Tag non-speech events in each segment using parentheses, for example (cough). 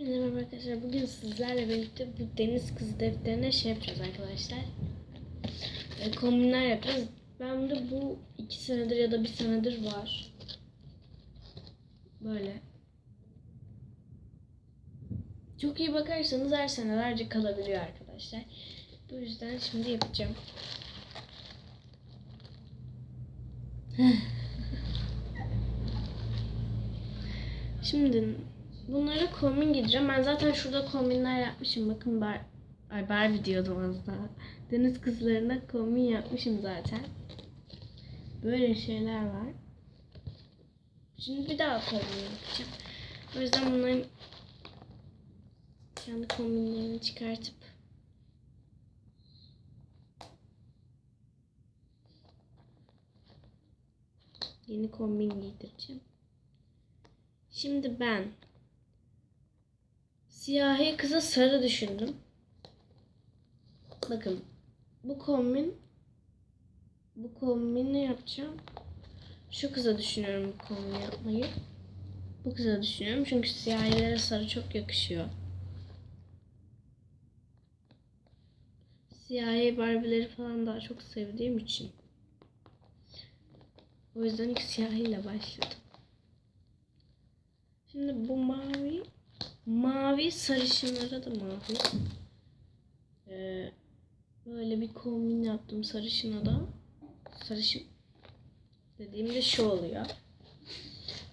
Merhaba arkadaşlar. Bugün sizlerle birlikte bu deniz kızı defterine şey yapacağız arkadaşlar. E, kombinler yapacağız. Ben de bu iki senedir ya da bir senedir var. Böyle. Çok iyi bakarsanız her senelerce kalabiliyor arkadaşlar. Bu yüzden şimdi yapacağım. (laughs) Şimdi bunlara kombin giydireceğim. Ben zaten şurada kombinler yapmışım. Bakın bar Ay Barbie diyordum az daha. Deniz kızlarına kombin yapmışım zaten. Böyle şeyler var. Şimdi bir daha kombin yapacağım. O yüzden bunların kendi kombinlerini çıkartıp yeni kombin giydireceğim. Şimdi ben siyahi kıza sarı düşündüm. Bakın bu kombin bu kombini yapacağım. Şu kıza düşünüyorum bu kombini yapmayı. Bu kıza düşünüyorum çünkü siyahilere sarı çok yakışıyor. Siyahi Barbie'leri falan daha çok sevdiğim için. O yüzden ilk siyahiyle başladım. Şimdi bu mavi mavi sarışınlara da mavi. Ee, böyle bir kombin yaptım sarışına da. Sarışın dediğimde şu oluyor.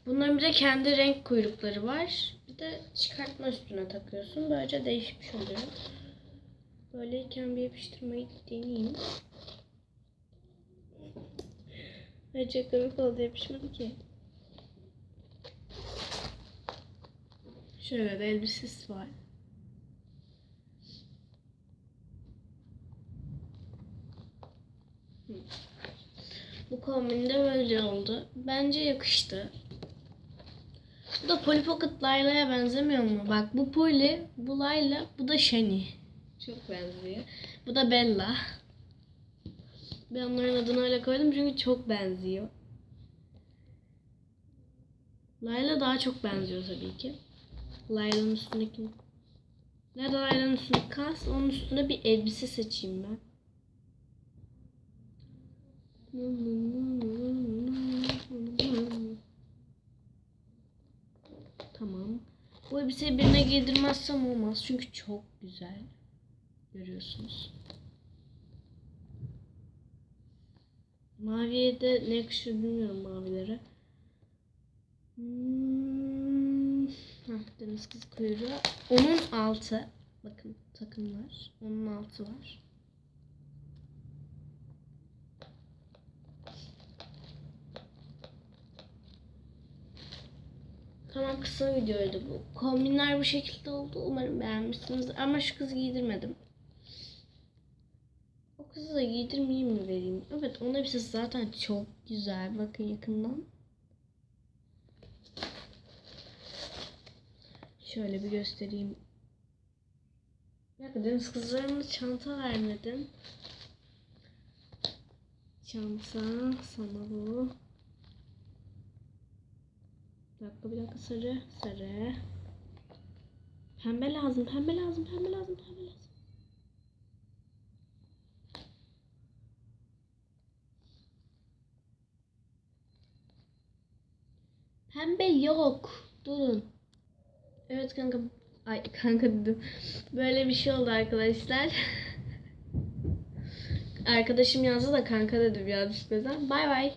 Bunların bir de kendi renk kuyrukları var. Bir de çıkartma üstüne takıyorsun. Böylece değişmiş oluyor. Böyleyken bir yapıştırmayı deneyeyim. Ay çok komik oldu yapışmadı ki. Şöyle de elbisesi var. Bu kombin de böyle oldu. Bence yakıştı. Bu da Polly Pocket Layla'ya benzemiyor mu? Bak bu Polly, bu Layla, bu da Shani. Çok benziyor. Bu da Bella. Ben onların adını öyle koydum çünkü çok benziyor. Layla daha çok benziyor tabii ki. Layla'nın üstündeki... Nerede Layla'nın üstündeki kas? Onun üstüne bir elbise seçeyim ben. Tamam. Bu elbiseyi birine giydirmezsem olmaz. Çünkü çok güzel. Görüyorsunuz. Maviye de ne yakışır bilmiyorum mavilere. Hmm. Deniz kızı kuyruğu. Onun altı. Bakın takımlar. Onun altı var. Tamam kısa videoydu bu. Kombinler bu şekilde oldu. Umarım beğenmişsiniz. Ama şu kızı giydirmedim. O kızı da giydirmeyeyim mi vereyim? Evet onun elbisesi zaten çok güzel. Bakın yakından. Şöyle bir göstereyim. Deniz kızlarına çanta vermedim. Çanta sana bu. Bir dakika bir dakika sarı sarı. Pembe lazım pembe lazım pembe lazım pembe lazım. Pembe yok. Durun. Evet kanka. Ay kanka dedim. Böyle bir şey oldu arkadaşlar. Arkadaşım yazdı da kanka dedim yanlışlıkla. Bay bay.